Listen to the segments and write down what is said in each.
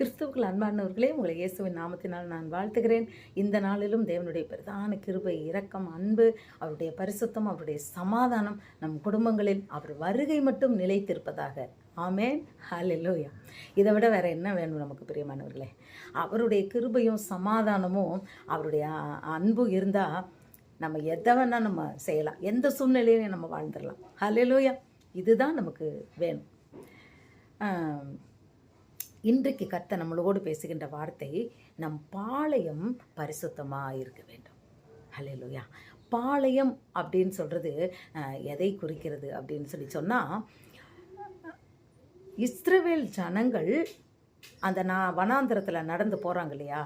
கிறிஸ்துவுக்குள் அன்பானவர்களே உங்களை இயேசுவின் நாமத்தினால் நான் வாழ்த்துகிறேன். இந்த நாளிலும் தேவனுடைய பிரதான கிருபை இரக்கம் அன்பு அவருடைய பரிசுத்தம் அவருடைய சமாதானம் நம் குடும்பங்களில் அவர் வருகை மட்டும் நிலைத்திருப்பதாக. ஆமேன். ஹalleluya. இதை விட வேறு என்ன வேணும் நமக்கு பிரியமானவர்களே? அவருடைய கிருபையும் சமாதானமும் அவருடைய அன்பும் இருந்தால் நம்ம எதை வேணால் நம்ம செய்யலாம். எந்த சூழ்நிலையிலையும் நம்ம வாழ்ந்துடலாம். ஹலெலோயா இதுதான் நமக்கு வேணும். இன்றைக்கு கர்த்தர் நம்மளோடு பேசுகின்ற வார்த்தை நம் பாளையம் பரிசுத்தமாக இருக்க வேண்டும். ஹalleluya பாளையம் அப்படின்னு சொல்கிறது எதை குறிக்கிறது அப்படின்னு சொல்லி சொன்னால் இஸ்ரவேல் ஜனங்கள் அந்த நான் வனாந்திரத்தில் நடந்து போகிறாங்க இல்லையா?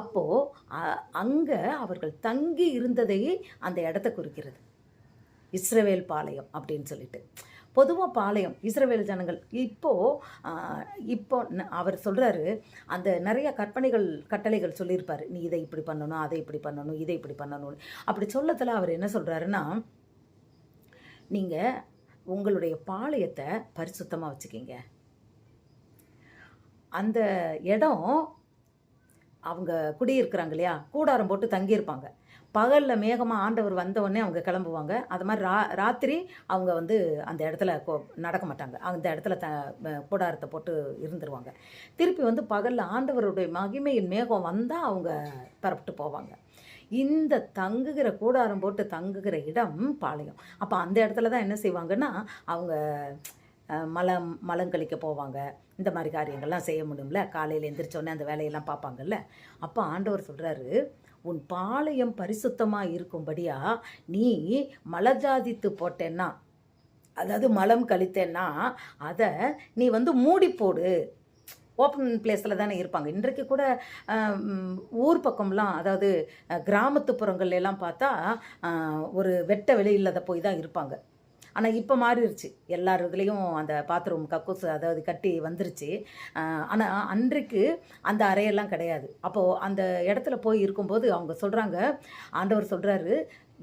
அப்போது அங்கே அவர்கள் தங்கி இருந்ததையே அந்த இடத்த குறிக்கிறது. இஸ்ரவேல் பாளையம் அப்படின்னு சொல்லிட்டு. பொதுவாக பாளையம் இஸ்ரவேல் ஜனங்கள். இப்போது இப்போ ந- அவர் சொல்கிறாரு அந்த நிறைய கற்பனைகள் கட்டளைகள் சொல்லியிருப்பார். நீ இதை இப்படி பண்ணணும் அதை இப்படி பண்ணணும் இதை இப்படி பண்ணணும் அப்படி சொல்லத்தில் அவர் என்ன சொல்கிறாருன்னா நீங்கள் உங்களுடைய பாளையத்தை பரிசுத்தமாக வச்சுக்கிங்க. அந்த இடம் அவங்க குடியிருக்கிறாங்க இல்லையா? கூடாரம் போட்டு தங்கியிருப்பாங்க. பகலில் மேகமாக ஆண்டவர் வந்த உடனே அவங்க கிளம்புவாங்க. அது மாதிரி ரா ராத்திரி அவங்க வந்து அந்த இடத்துல நடக்க மாட்டாங்க. அந்த இடத்துல த கூடாரத்தை போட்டு இருந்துருவாங்க. திருப்பி வந்து பகலில் ஆண்டவருடைய மகிமையின் மேகம் வந்தால் அவங்க பரப்பிட்டு போவாங்க. இந்த தங்குகிற கூடாரம் போட்டு தங்குகிற இடம் பாளையம். அப்போ அந்த இடத்துல தான் என்ன செய்வாங்கன்னா அவங்க மலம் மலம் கழிக்க போவாங்க. இந்த மாதிரி காரியங்கள்லாம் செய்ய முடியும்ல? காலையில் எந்திரிச்சோடனே அந்த வேலையெல்லாம் பார்ப்பாங்கல்ல? அப்போ ஆண்டவர் சொல்கிறாரு உன் பாளையம் பரிசுத்தமாக இருக்கும்படியா நீ மலஜாதித்து போட்டேன்னா அதாவது மலம் கழித்தேன்னா அதை நீ வந்து மூடி போடு. ஓப்பன் பிளேஸில் தானே இருப்பாங்க. இன்றைக்கு கூட ஊர் பக்கம்லாம் அதாவது கிராமத்துப்புறங்கள்லாம் பார்த்தா ஒரு வெட்ட வெளியில்லாத போய் தான் இருப்பாங்க. ஆனால் இப்போ மாறிடுச்சு எல்லார் இதுலேயும் அந்த பாத்ரூம் கக்கூஸ் அதாவது கட்டி வந்துருச்சு. ஆனால் அன்றைக்கு அந்த அறையெல்லாம் கிடையாது. அப்போது அந்த இடத்துல போய் இருக்கும்போது அவங்க சொல்கிறாங்க ஆண்டவர் சொல்கிறாரு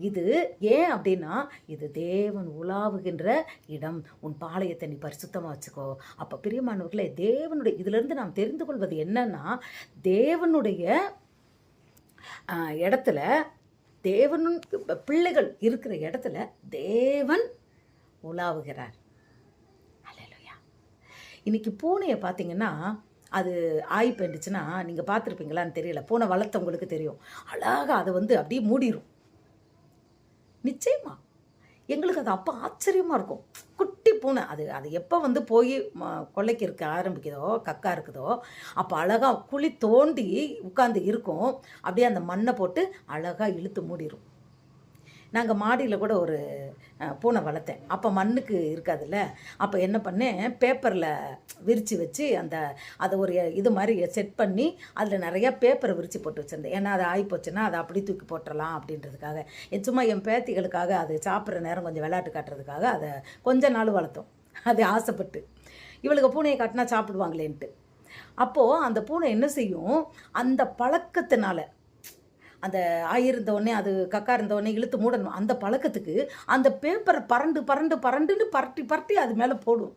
இது ஏன் அப்படின்னா இது தேவன் உலாவுகின்ற இடம். உன் பாளையத்தை நீ பரிசுத்தமாக வச்சுக்கோ. அப்போ பிரியமானவர்களே தேவனுடைய இதிலிருந்து நாம் தெரிந்து கொள்வது என்னன்னா தேவனுடைய இடத்துல தேவன் பிள்ளைகள் இருக்கிற இடத்துல தேவன் உலாவுகிறார். அல்லேலூயா இன்னைக்கு பூனையை பார்த்தீங்கன்னா அது ஆய் போயிடுச்சுன்னா நீங்கள் பார்த்துருப்பீங்களான்னு தெரியல. பூனை வளர்த்தவங்களுக்கு தெரியும். அழகாக அதை வந்து அப்படியே மூடிரும். நிச்சயமா. எங்களுக்கு அது அப்போ ஆச்சரியமாக இருக்கும். குட்டி பூனை. அது அது எப்போ வந்து போய் கொள்ளைக்கு இருக்க ஆரம்பிக்குதோ கக்கா இருக்குதோ அப்போ அழகாக குழி தோண்டி உட்காந்து இருக்கும். அப்படியே அந்த மண்ணை போட்டு அழகாக இழுத்து மூடிடும் நாங்கள் மாடியில் கூட ஒரு பூனை வளர்த்தேன். அப்போ மண்ணுக்கு இருக்காதுல்ல? அப்போ என்ன பண்ணேன்? பேப்பரில் விரித்து வச்சு அந்த அதை ஒரு இது மாதிரி செட் பண்ணி அதில் நிறையா பேப்பரை விரித்து போட்டு வச்சுருந்தேன். ஏன்னா அது ஆகி போச்சுன்னா அதை அப்படி தூக்கி போட்டுடலாம் அப்படின்றதுக்காக. என் சும்மா என் பேத்திகளுக்காக அது சாப்பிட்ற நேரம் கொஞ்சம் விளையாட்டு காட்டுறதுக்காக அதை கொஞ்ச நாள் வளர்த்தோம். அது ஆசைப்பட்டு. இவளுக்கு பூனையை காட்டினா சாப்பிடுவாங்களேன்ட்டு. அப்போது அந்த பூனை என்ன செய்யும்? அந்த பழக்கத்தினால அந்த ஆயிருந்தோடனே அது கக்கா இருந்தவொடனே இழுத்து மூடணும். அந்த பழக்கத்துக்கு அந்த பேப்பரை பரண்டு பரண்டு பரண்டுன்னு பரட்டி பரட்டி அது மேலே போடும்.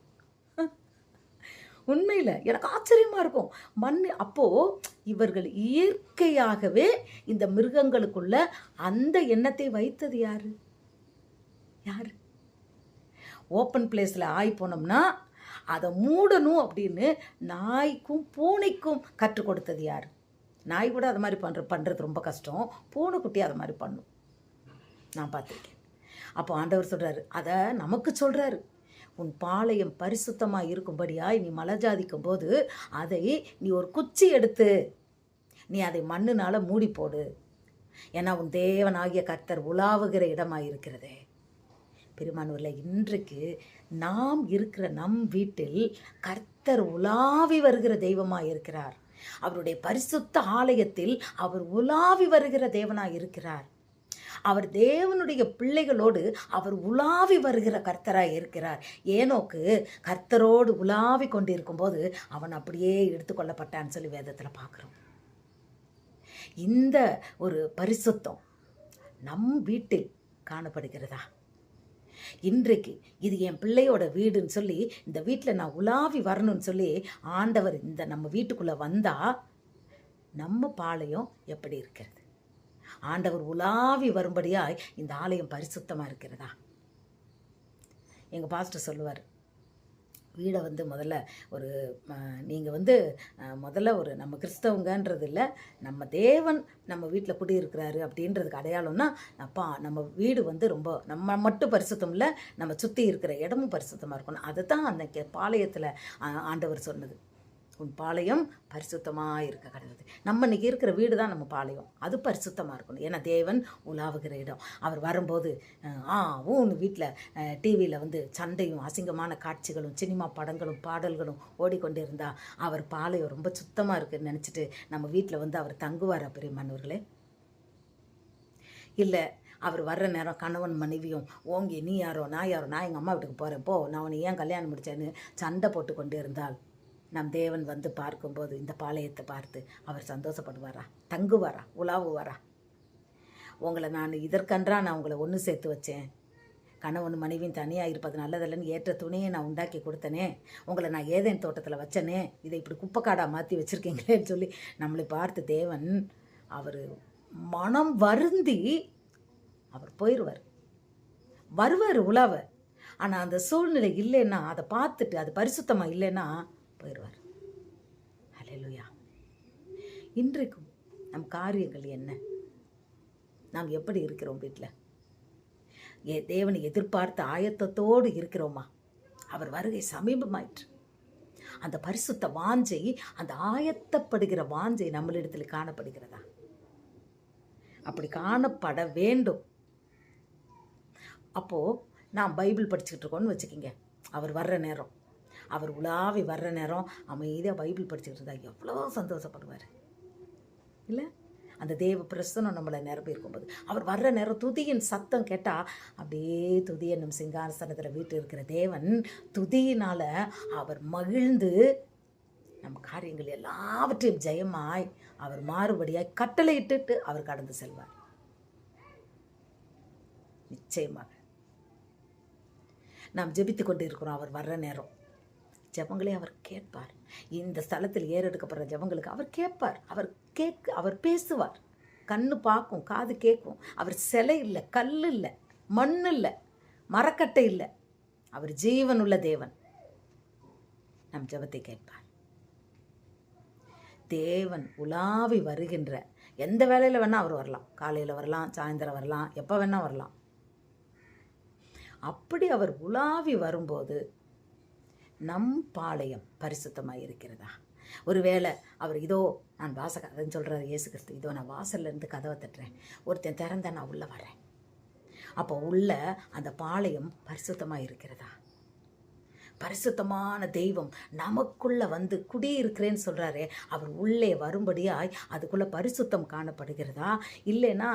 உண்மையில் எனக்கு ஆச்சரியமாக இருக்கும். மண் அப்போது இவர்கள் இயற்கையாகவே இந்த மிருகங்களுக்குள்ள அந்த எண்ணத்தை வைத்தது யார்? யார்? ஓப்பன் பிளேஸில் ஆய் போனோம்னா அதை மூடணும் அப்படின்னு நாய்க்கும் பூனைக்கும் கற்றுக் கொடுத்தது யார்? நாய் கூட அது மாதிரி பண்ணுற பண்ணுறது ரொம்ப கஷ்டம். பூனைக்குட்டி அது மாதிரி பண்ணும். நான் பார்த்துருக்கேன். அப்போ ஆண்டவர் சொல்கிறாரு அதை நமக்கு சொல்கிறாரு உன் பாளையம் பரிசுத்தமாக இருக்கும்படியாய் நீ மலஜாதிக்கும் போது அதை நீ ஒரு குச்சி எடுத்து நீ அதை மண்ணுனால மூடி போடு. ஏன்னா உன் தேவனாகிய கர்த்தர் உலாவுகிற இடமாக இருக்கிறதே. பெருமானூரில் இன்றைக்கு நாம் இருக்கிற நம் வீட்டில் கர்த்தர் உலாவி வருகிற தெய்வமாக இருக்கிறார். அவருடைய பரிசுத்த ஆலயத்தில் அவர் உலாவி வருகிற தேவனாக இருக்கிறார். அவர் தேவனுடைய பிள்ளைகளோடு அவர் உலாவி வருகிற கர்த்தராக இருக்கிறார். ஏனோக்கு கர்த்தரோடு உலாவி கொண்டிருக்கும் போது அவன் அப்படியே எடுத்துக்கொள்ளப்பட்டான்னு சொல்லி வேதத்தில் பார்க்குறோம். இந்த ஒரு பரிசுத்தம் நம் வீட்டில் காணப்படுகிறதா? இன்றைக்கு இது என் பிள்ளையோட வீடுன்னு சொல்லி இந்த வீட்டில் நான் உலாவி வரணும்னு சொல்லி ஆண்டவர் இந்த நம்ம வீட்டுக்குள்ளே வந்தால் நம்ம பாளையம் எப்படி இருக்கிறது? ஆண்டவர் உலாவி வரும்படியாய் இந்த ஆலயம் பரிசுத்தமாக இருக்கிறதா? எங்கள் பாஸ்டர் சொல்லுவார் வீடை வந்து முதல்ல ஒரு நீங்கள் வந்து முதல்ல ஒரு நம்ம கிறிஸ்தவங்கன்றது இல்லை நம்ம தேவன் நம்ம வீட்டில் குடியிருக்கிறாரு அப்படின்றதுக்கு அடையாளம்னா அப்பா நம்ம வீடு வந்து ரொம்ப நம்ம மட்டும் பரிசுத்தம் இல்லை நம்ம சுற்றி இருக்கிற இடமும் பரிசுத்தமாக இருக்கணும். அதை தான் அந்த பாளையத்தில் ஆண்டவர் சொன்னது. உன் பாளையம் பரிசுத்தமாக இருக்க கிடையாது நம்ம இன்னைக்கு இருக்கிற வீடு தான் நம்ம பாளையம். அது பரிசுத்தமாக இருக்கணும். ஏன்னா தேவன் உலாவுகிற இடம். அவர் வரும்போது ஆ ஊன் வீட்டில் டிவியில் வந்து சண்டையும் அசிங்கமான காட்சிகளும் சினிமா படங்களும் பாடல்களும் ஓடிக்கொண்டிருந்தா அவர் பாளையம் ரொம்ப சுத்தமாக இருக்குன்னு நினச்சிட்டு நம்ம வீட்டில் வந்து அவர் தங்குவாரா பெரியமானவர்களே இல்லை அவர் வர்ற நேரம் கணவன் மனைவியும் ஓங்கி நீ யாரோ? நான் யாரோ? நான் எங்கள் அம்மா வீட்டுக்கு போகிறேன் போ. நான் உன்னை ஏன் கல்யாணம் முடித்தேன்னு சண்டை போட்டு கொண்டு இருந்தால் நம் தேவன் வந்து பார்க்கும்போது இந்த பாளையத்தை பார்த்து அவர் சந்தோஷப்படுவாரா? தங்குவாரா? உலாவுவாரா? உங்களை நான் இதற்கன்றா நான் உங்களை ஒன்று சேர்த்து வச்சேன். கணவன் மனைவியும் தனியாக இருப்பது நல்லதில்லைன்னு ஏற்ற துணியை நான் உண்டாக்கி கொடுத்தனே. உங்களை நான் ஏதேன் தோட்டத்தில் வச்சனே. இதை இப்படி குப்பைக்காடாக மாற்றி வச்சுருக்கீங்களேன்னு சொல்லி நம்மளை பார்த்து தேவன் அவர் மனம் வருந்தி அவர் போயிடுவார் வருவார் உலாவை. ஆனால் அந்த சூழ்நிலை இல்லைன்னா அதை பார்த்துட்டு அது பரிசுத்தமாக இல்லைன்னா போயிடுவார். அலையலுயா இன்றைக்கும் நம் காரியங்கள் என்ன? நாம் எப்படி இருக்கிறோம் வீட்டில்? ஏ தேவனை எதிர்பார்த்த ஆயத்தத்தோடு இருக்கிறோமா? அவர் வருகை சமீபமாயிற்று. அந்த பரிசுத்த வாஞ்சை அந்த ஆயத்தப்படுகிற வாஞ்சை நம்மளிடத்தில் காணப்படுகிறதா? அப்படி காணப்பட வேண்டும். அப்போது நான் பைபிள் படிச்சுக்கிட்டு இருக்கோன்னு வச்சுக்கிங்க. அவர் வர்ற நேரம். அவர் உலாவி வர்ற நேரம் அமைதியாக பைபிள் படிச்சுக்கிட்டு இருந்தா எவ்வளோ சந்தோஷப்படுவார். இல்லை? அந்த தேவ பிரசனம் நம்மளை நிரப்பி இருக்கும்போது. அவர் வர்ற நேரம் துதியின் சத்தம் கேட்டால் அப்படியே துதி என்னும் சிங்காசனத்தில் வீட்டு இருக்கிற தேவன் துதியினால் அவர் மகிழ்ந்து நம் காரியங்கள் எல்லாவற்றையும் ஜெயமாய் அவர் மாறுபடியாய் கட்டளையிட்டுட்டு அவர் கடந்து செல்வார். நிச்சயமாக. நாம் ஜெபித்து கொண்டு இருக்கிறோம் அவர் வர்ற நேரம். ஜபங்களை அவர் கேட்பார். இந்த ஸ்தலத்தில் ஏறெடுக்கப்படுற ஜெபங்களுக்கு அவர் கேட்பார். அவர் கேட்க அவர் பேசுவார். கண்ணு பார்க்கும் காது கேட்கும். அவர் சிலை இல்லை கல் இல்லை மண் இல்லை மரக்கட்டை இல்லை. அவர் ஜீவனுள்ள தேவன். நம் ஜெபத்தை கேட்பார். தேவன் உலாவி வருகின்ற எந்த வேலையில் வேணால் அவர் வரலாம். காலையில் வரலாம் சாயந்தரம் வரலாம் எப்போ வேணால் வரலாம். அப்படி அவர் உலாவி வரும்போது நம் பாளையம் பரிசுத்தமாக இருக்கிறதா? ஒருவேளை அவர் இதோ நான் வாச அதன்னு சொல்கிறார் இயேசு கிறிஸ்து இதோ நான் வாசல்ல இருந்து கதவை தட்டுறேன். ஒருத்தன் திறந்த நான் உள்ளே வரேன் அப்போ உள்ள அந்த பாளையம் பரிசுத்தமாக இருக்கிறதா? பரிசுத்தமான தெய்வம் நமக்குள்ளே வந்து குடியிருக்கிறேன்னு சொல்கிறாரே அவர் உள்ளே வரும்படியாய் அதுக்குள்ளே பரிசுத்தம் காணப்படுகிறதா? இல்லைன்னா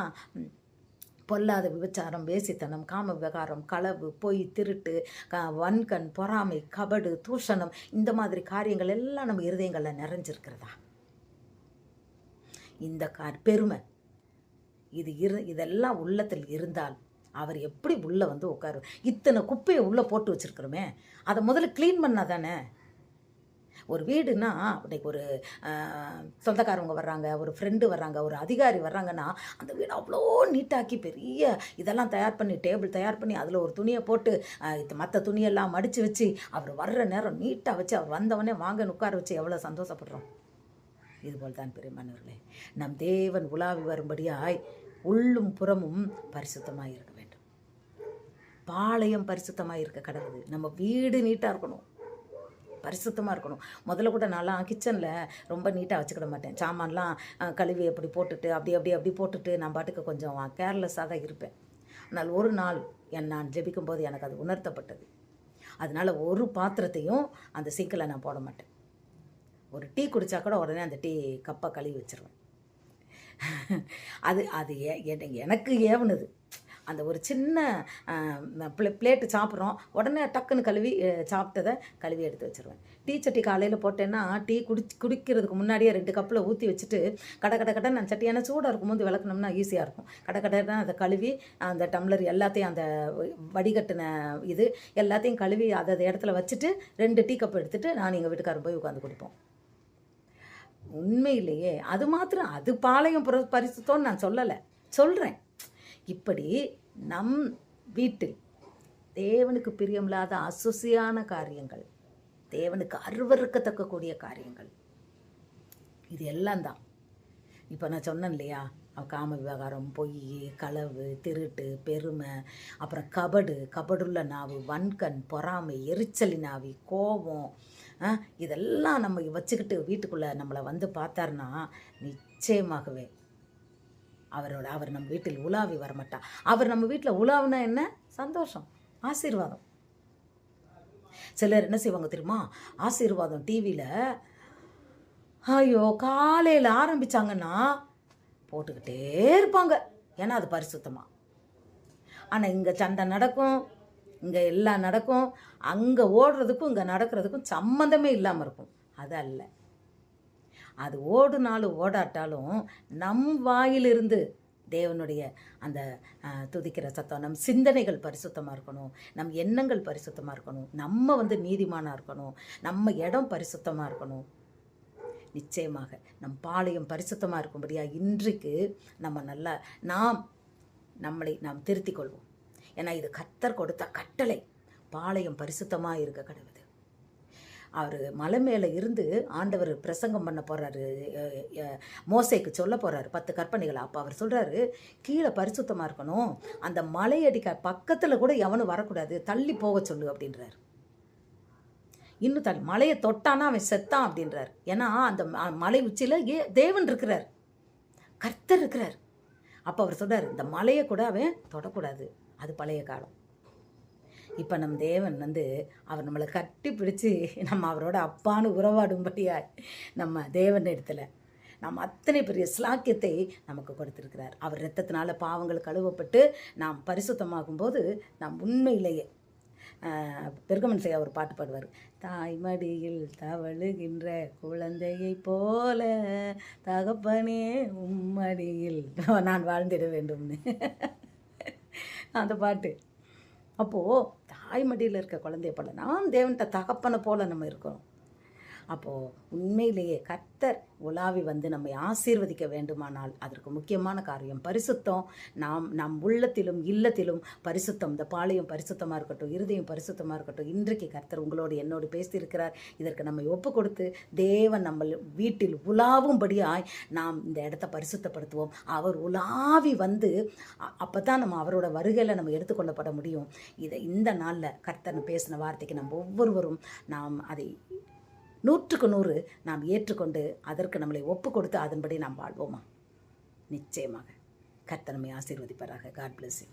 பொல்லாத விபச்சாரம் வேசித்தனம் காம விவகாரம் களவு பொய் திருட்டு க வன்கண் பொறாமை கபடு தூஷணம் இந்த மாதிரி காரியங்கள் எல்லாம் நம்ம இருதயங்களில் நிறைஞ்சிருக்கிறதா? இந்த கார் பெருமை. இது இரு இதெல்லாம் உள்ளத்தில் இருந்தால் அவர் எப்படி உள்ளே வந்து உட்காரு? இத்தனை குப்பையை உள்ளே போட்டு வச்சிருக்கிறோமே. அதை முதல்ல க்ளீன் பண்ணால் தானே? ஒரு வீடுனா இன்னைக்கு ஒரு சொந்தக்காரவங்க வர்றாங்க ஒரு ஃப்ரெண்டு வர்றாங்க ஒரு அதிகாரி வர்றாங்கன்னா அந்த வீடு அவ்வளோ நீட்டாக்கி பெரிய இதெல்லாம் தயார் பண்ணி டேபிள் தயார் பண்ணி அதில் ஒரு துணியை போட்டு மற்ற துணியெல்லாம் மடித்து வச்சு அவர் வர்ற நேரம் நீட்டாக வச்சு அவர் வந்தவொடனே வாங்க உட்கார வச்சு எவ்வளோ சந்தோஷப்படுறோம். இதுபோல் தான் பெரியமானவர்களே நம் தேவன் உலாவி வரும்படியாய் உள்ளும் புறமும் பரிசுத்தமாக இருக்க வேண்டும். பாளையம் பரிசுத்தமாக இருக்க கடவுது நம்ம வீடு நீட்டாக இருக்கணும். பரிசுத்தமாக இருக்கணும். முதல்ல கூட நான்லாம் கிச்சனில் ரொம்ப நீட்டாக வச்சுக்கிட மாட்டேன். சாமான்லாம் கழுவி அப்படி போட்டுட்டு அப்படி அப்படி அப்படி போட்டுட்டு நான் பாட்டுக்கு கொஞ்சம் கேர்லெஸ்ஸாக தான் இருப்பேன். ஆனால் ஒரு நாள் என் நான் ஜெபிக்கும் போது எனக்கு அது உணர்த்தப்பட்டது. அதனால் ஒரு பாத்திரத்தையும் அந்த சிங்கில் நான் போட மாட்டேன். ஒரு டீ குடித்தா கூட உடனே அந்த டீ கப்பை கழுவி வச்சிருவேன். அது அது ஏ- எனக்கு ஏவுனது. அந்த ஒரு சின்ன பிளே பிளேட்டு சாப்பிட்றோம். உடனே டக்குன்னு கழுவி சாப்பிட்டதை கழுவி எடுத்து வச்சிருவேன். டீ சட்டி காலையில் போட்டேன்னா டீ குடி குடிக்கிறதுக்கு முன்னாடியே ரெண்டு கப்பில் ஊற்றி வச்சுட்டு கட கட கடை நான் சட்டி ஏன்னா சூடாக இருக்கும்போது விளக்குனோம்னா ஈஸியாக இருக்கும். கட கடன்னு அதை கழுவி அந்த டம்ளர் எல்லாத்தையும் அந்த வடிகட்டின இது எல்லாத்தையும் கழுவி அதை இடத்துல வச்சுட்டு ரெண்டு டீ கப் எடுத்துட்டு நான் எங்கள் வீட்டுக்காரர் போய் உட்காந்து குடிப்போம். உண்மையிலேயே அது மாத்திரம் அது பாளையம் பரிசுத்தோன்னு நான் சொல்லலை. சொல்கிறேன் இப்படி நம் வீட்டில் தேவனுக்கு பிரியமில்லாத அசுசியான காரியங்கள் தேவனுக்கு அருவறுக்கத்தக்கக்கூடிய காரியங்கள் இது எல்லாம் தான். இப்போ நான் சொன்னேன் இல்லையா? காம விவகாரம் பொய் களவு திருட்டு பெருமை அப்புறம் கபடு கபடுள்ள நாவு வன்கண் பொறாமை எரிச்சலி நாவி கோபம் இதெல்லாம் நம்ம வச்சுக்கிட்டு வீட்டுக்குள்ளே நம்மளை வந்து பார்த்தாருன்னா நிச்சயமாகவே அவரோட அவர் நம்ம வீட்டில் உலாவி வரமாட்டா அவர் நம்ம வீட்டில் உலாவுனா என்ன? சந்தோஷம் ஆசீர்வாதம். சிலர் என்ன செய்வாங்க தெரியுமா? ஆசீர்வாதம் டிவியில் ஐயோ காலையில் ஆரம்பிச்சாங்கன்னா போட்டுக்கிட்டே இருப்பாங்க. ஏன்னா அது பரிசுத்தமாக ஆனால் இங்கே சண்டை நடக்கும் இங்கே எல்லாம் நடக்கும் அங்கே ஓடுறதுக்கும் இங்கே நடக்கிறதுக்கும் சம்மந்தமே இல்லாமல் இருக்கும். அது அல்ல. அது ஓடுனாலும் ஓடாட்டாலும் நம் வாயிலிருந்து தேவனுடைய அந்த துதிக்கிற சத்தம் நம் சிந்தனைகள் பரிசுத்தமாக இருக்கணும் நம் எண்ணங்கள் பரிசுத்தமாக இருக்கணும் நம்ம வந்து நீதிமானாக இருக்கணும் நம்ம இடம் பரிசுத்தமாக இருக்கணும். நிச்சயமாக நம் பாளையம் பரிசுத்தமாக இருக்கும்படியா இன்றைக்கு நம்ம நல்லா நாம் நம்மளை நாம் திருத்திக் கொள்வோம். ஏன்னா இது கத்தர் கொடுத்த கட்டளை. பாளையம் பரிசுத்தமாக இருக்க கடவுது அவர் மலை மேலே இருந்து ஆண்டவர் பிரசங்கம் பண்ண போகிறாரு மோசைக்கு சொல்ல போகிறாரு பத்து கற்பனைகளை. அப்போ அவர் சொல்கிறாரு கீழே பரிசுத்தமாக இருக்கணும். அந்த மலையடிக்க பக்கத்தில் கூட எவனும் வரக்கூடாது. தள்ளி போக சொல்லு அப்படின்றார். இன்னும் தள்ளி மலையை தொட்டானா அவன் செத்தான் அப்படின்றார். ஏன்னா அந்த மலை உச்சியில் ஏ தேவன் இருக்கிறார். கர்த்தர் இருக்கிறார். அப்போ அவர் சொல்கிறார் இந்த மலையை கூட அவன் தொடக்கூடாது. அது பழைய காலம். இப்போ நம் தேவன் வந்து அவர் நம்மளை கட்டி பிடிச்சி நம்ம அவரோட அப்பான்னு உறவாடும்படியாக நம்ம தேவன் இடத்துல நாம் அத்தனை பெரிய ஸ்லாக்கியத்தை நமக்கு கொடுத்துருக்கிறார். அவர் ரத்தத்தினால் பாவங்கள் கழுவப்பட்டு நாம் பரிசுத்தமாகும்போது நாம் உண்மையிலேயே பெருகமன் செய்ய ஒரு பாட்டு பாடுவார். தாய் மடியில் தவழுகின்ற குழந்தையைப் போல தகப்பனே உம்மடியில் நான் வாழ்ந்திட வேண்டும்னு. அந்த பாட்டு. அப்போது தாய்மடியில் இருக்க குழந்தைய போல நாம் தேவன்கிட்ட தகப்பனை போல நம்ம இருக்கிறோம் அப்போது உண்மையிலேயே கர்த்தர் உலாவி வந்து நம்மை ஆசீர்வதிக்க வேண்டுமானால் அதற்கு முக்கியமான காரியம் பரிசுத்தம். நாம் நம் உள்ளத்திலும் இல்லத்திலும் பரிசுத்தம். இந்த பாளையம் பரிசுத்தமாக இருக்கட்டும் இருதயம் பரிசுத்தமாக இருக்கட்டும். இன்றைக்கு கர்த்தர் உங்களோடு என்னோடு பேசியிருக்கிறார். இதற்கு நம்மை ஒப்பு கொடுத்து தேவன் நம்ம வீட்டில் உலாவும்படியாய் நாம் இந்த இடத்த பரிசுத்தப்படுத்துவோம். அவர் உலாவி வந்து அப்போ தான் நம்ம அவரோட வருகையில் நம்ம எடுத்துக்கொள்ளப்பட முடியும். இதை இந்த நாளில் கர்த்தர் பேசின வார்த்தைக்கு நம்ம ஒவ்வொருவரும் நாம் அதை நூற்றுக்கு நூறு நாம் ஏற்றுக்கொண்டு அதற்கு நம்மளை ஒப்பு கொடுத்து அதன்படி நாம் வாழ்வோமா? நிச்சயமாக. கர்த்தர் ஆசீர்வதிப்பாராக. God bless